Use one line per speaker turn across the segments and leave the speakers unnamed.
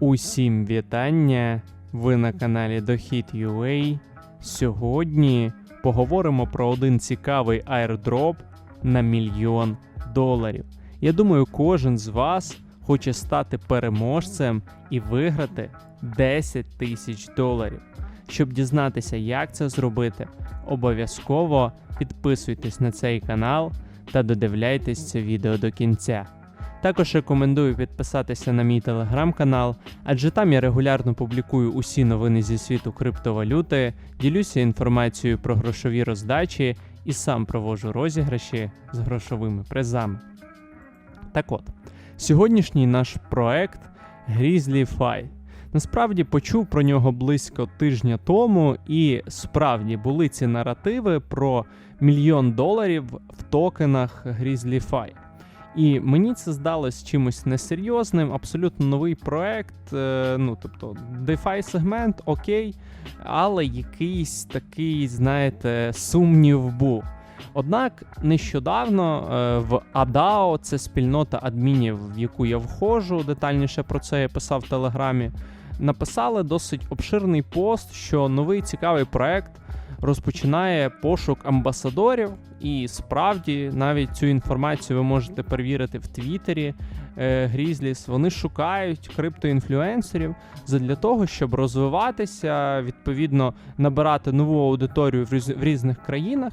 Усім вітання! Ви на каналі Дохід.ua. Сьогодні поговоримо про один цікавий airdrop на мільйон доларів. Я думаю, кожен з вас хоче стати переможцем і виграти 10 тисяч доларів. Щоб дізнатися, як це зробити, обов'язково підписуйтесь на цей канал та додивляйтесь це відео до кінця. Також рекомендую підписатися на мій телеграм-канал, адже там я регулярно публікую усі новини зі світу криптовалюти, ділюся інформацією про грошові роздачі і сам проводжу розіграші з грошовими призами. Так от, сьогоднішній наш проект Grizzly Fi. Насправді почув про нього близько тижня тому, і справді були ці наративи про мільйон доларів в токенах Grizzly Fi. І мені це здалось чимось несерйозним, абсолютно новий проект. е, Ну, тобто, DeFi сегмент, окей, але якийсь такий, знаєте, сумнів був. Однак нещодавно е, в ADAO, це спільнота адмінів, в яку я входжу, детальніше про це я писав в Телеграмі, написали досить обширний пост, що новий цікавий проект розпочинає пошук амбасадорів, і справді навіть цю інформацію ви можете перевірити в Твіттері е, Grizzlies. Вони шукають криптоінфлюенсерів для того, щоб розвиватися, відповідно набирати нову аудиторію в різних країнах.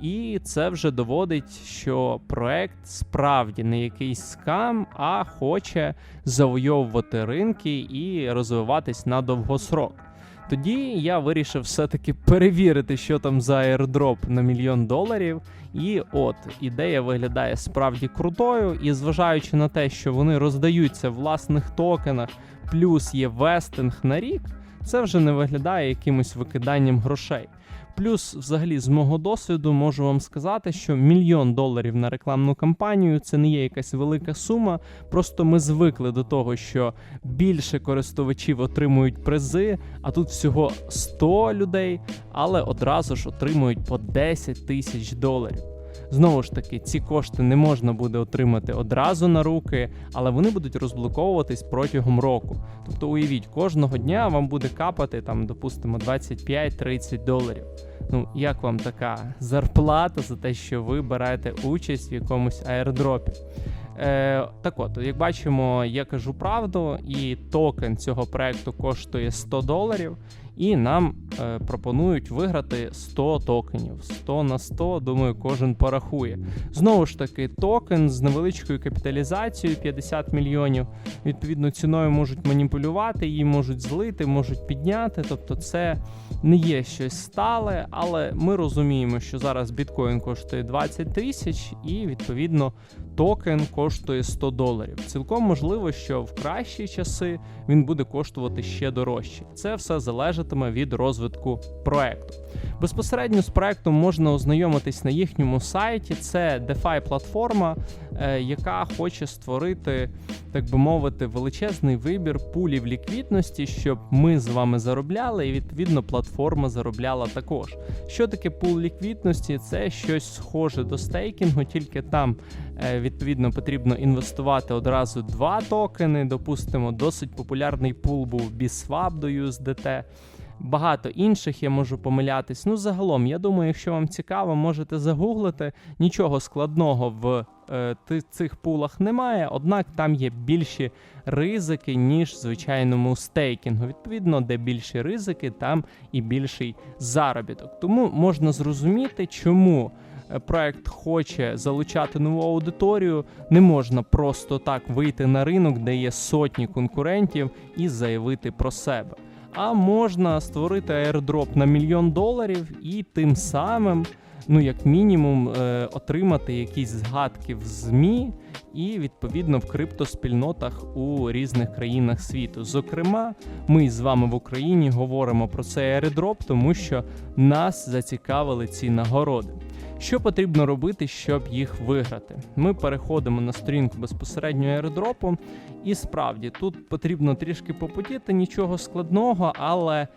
І це вже доводить, що проект справді не якийсь скам, а хоче завойовувати ринки і розвиватись на довгосрок. Тоді я вирішив все-таки перевірити, що там за airdrop на мільйон доларів. І от ідея виглядає справді крутою. І зважаючи на те, що вони роздаються в власних токенах, плюс є вестинг на рік, це вже не виглядає якимось викиданням грошей. Плюс, взагалі, з мого досвіду можу вам сказати, що мільйон доларів на рекламну кампанію це не є якась велика сума. Просто ми звикли до того, що більше користувачів отримують призи, а тут всього 100 людей, але одразу ж отримують по 10 тисяч доларів. Знову ж таки, ці кошти не можна буде отримати одразу на руки, але вони будуть розблоковуватись протягом року. Тобто, уявіть, кожного дня вам буде капати там, допустимо, 25-30 доларів. Ну, як вам така зарплата за те, що ви берете участь в якомусь аердропі? Е, так от, як бачимо, я кажу правду, і токен цього проекту коштує 100 доларів, і нам е, пропонують виграти 100 токенів. 100 на 100, думаю, кожен порахує. Знову ж таки, токен з невеличкою капіталізацією 50 мільйонів. Відповідно, ціною можуть маніпулювати, її можуть злити, можуть підняти. Тобто, це не є щось стале, але ми розуміємо, що зараз біткоін коштує 20 тисяч, і відповідно токен коштує 100 доларів. Цілком можливо, що в кращі часи він буде коштувати ще дорожче. Це все залежатиме від розвитку проекту. Безпосередньо з проектом можна ознайомитись на їхньому сайті. Це DeFi платформа, яка хоче створити, так би мовити, величезний вибір пулів ліквідності, щоб ми з вами заробляли, і відповідно платформа заробляла також. Що таке пул ліквідності? Це щось схоже до стейкінгу, тільки там е, відповідно потрібно інвестувати одразу два токени. Допустимо, досить популярний пул був BSwap до USDT. Багато інших я можу помилятись. Ну, загалом, я думаю, якщо вам цікаво, можете загуглити. Нічого складного в е, цих пулах немає, однак там є більші ризики, ніж звичайному стейкінгу. Відповідно, де більші ризики, там і більший заробіток. Тому можна зрозуміти, чому. е, Проект хоче залучати нову аудиторію, не можна просто так вийти на ринок, де є сотні конкурентів, і заявити про себе а можна створити аердроп на мільйон доларів і тим самим, ну як мінімум, е, отримати якісь згадки в ЗМІ і відповідно в криптоспільнотах у різних країнах світу. Зокрема, ми з вами в Україні говоримо про цей аердроп, тому що нас зацікавили ці нагороди. Що потрібно робити, щоб їх виграти? Ми переходимо на сторінку безпосередньо аеродропу, і справді тут потрібно трішки попотіти, нічого складного, але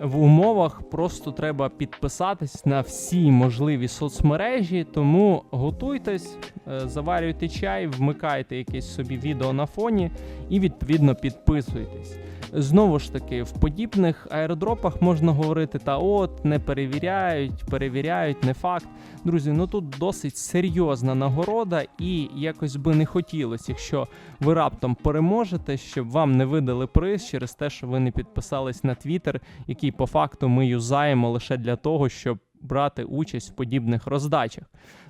в умовах просто треба підписатись на всі можливі соцмережі, тому готуйтесь, е, заварюйте чай, вмикайте якесь собі відео на фоні і відповідно підписуйтесь. Знову ж таки, в подібних аеродропах можна говорити, та от не перевіряють, перевіряють, не факт. Друзі, ну тут досить серйозна нагорода, і якось би не хотілося, якщо ви раптом переможете, щоб вам не видали приз через те, що ви не підписались на Твіттер, який по факту ми юзаємо лише для того, щоб брати участь в подібних роздачах.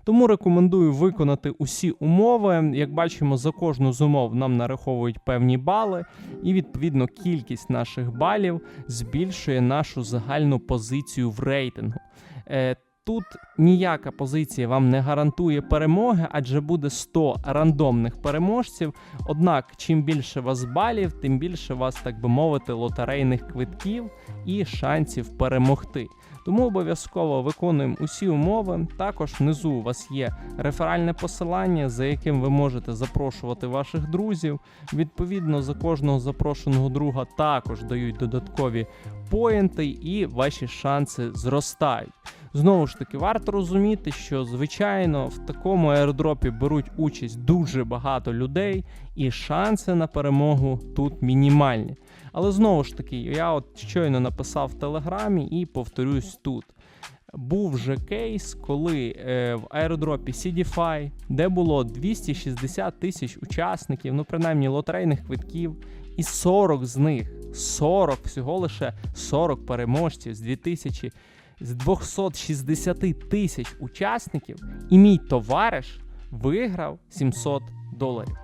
Тому рекомендую виконати усі умови. Як бачимо, за кожну з умов нам нараховують певні бали, і відповідно кількість наших балів збільшує нашу загальну позицію в рейтингу. Тут ніяка позиція вам не гарантує перемоги, адже буде 100 рандомних переможців. Однак, чим більше вас балів, тим більше вас, так би мовити, лотерейних квитків і шансів перемогти. Тому обов'язково виконуємо усі умови. Також внизу у вас є реферальне посилання, за яким ви можете запрошувати ваших друзів. Відповідно, за кожного запрошеного друга також дають додаткові поінти, і ваші шанси зростають. Знову ж таки, варто розуміти, що звичайно в такому аеродропі беруть участь дуже багато людей, і шанси на перемогу тут мінімальні. Але знову ж таки, я от щойно написав в телеграмі і повторюсь тут. Був вже кейс, коли е, в аеродропі CDFI, де було 260 тисяч учасників, ну принаймні лотерейних квитків, і 40 з них 40, всього лише 40 переможців з 2000 з 260 тисяч учасників, і мій товариш виграв 700 доларів.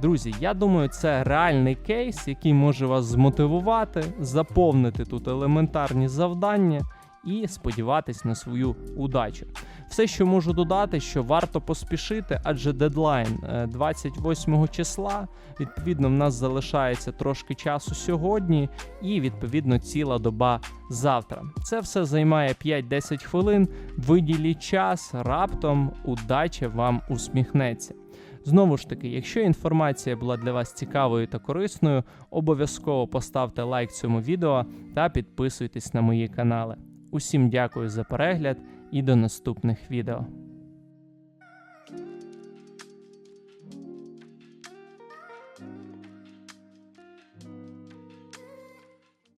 Друзі, я думаю, це реальний кейс, який може вас змотивувати, заповнити тут елементарні завдання і сподіватись на свою удачу. Все, що можу додати, що варто поспішити, адже дедлайн е, 28 числа. Відповідно, в нас залишається трошки часу сьогодні, і відповідно ціла доба завтра. Це все займає 5-10 хвилин. Виділіть час, раптом удача вам усміхнеться. Знову ж таки, якщо інформація була для вас цікавою та корисною, обов'язково поставте лайк цьому відео та підписуйтесь на мої канали. Усім дякую за перегляд і до наступних відео.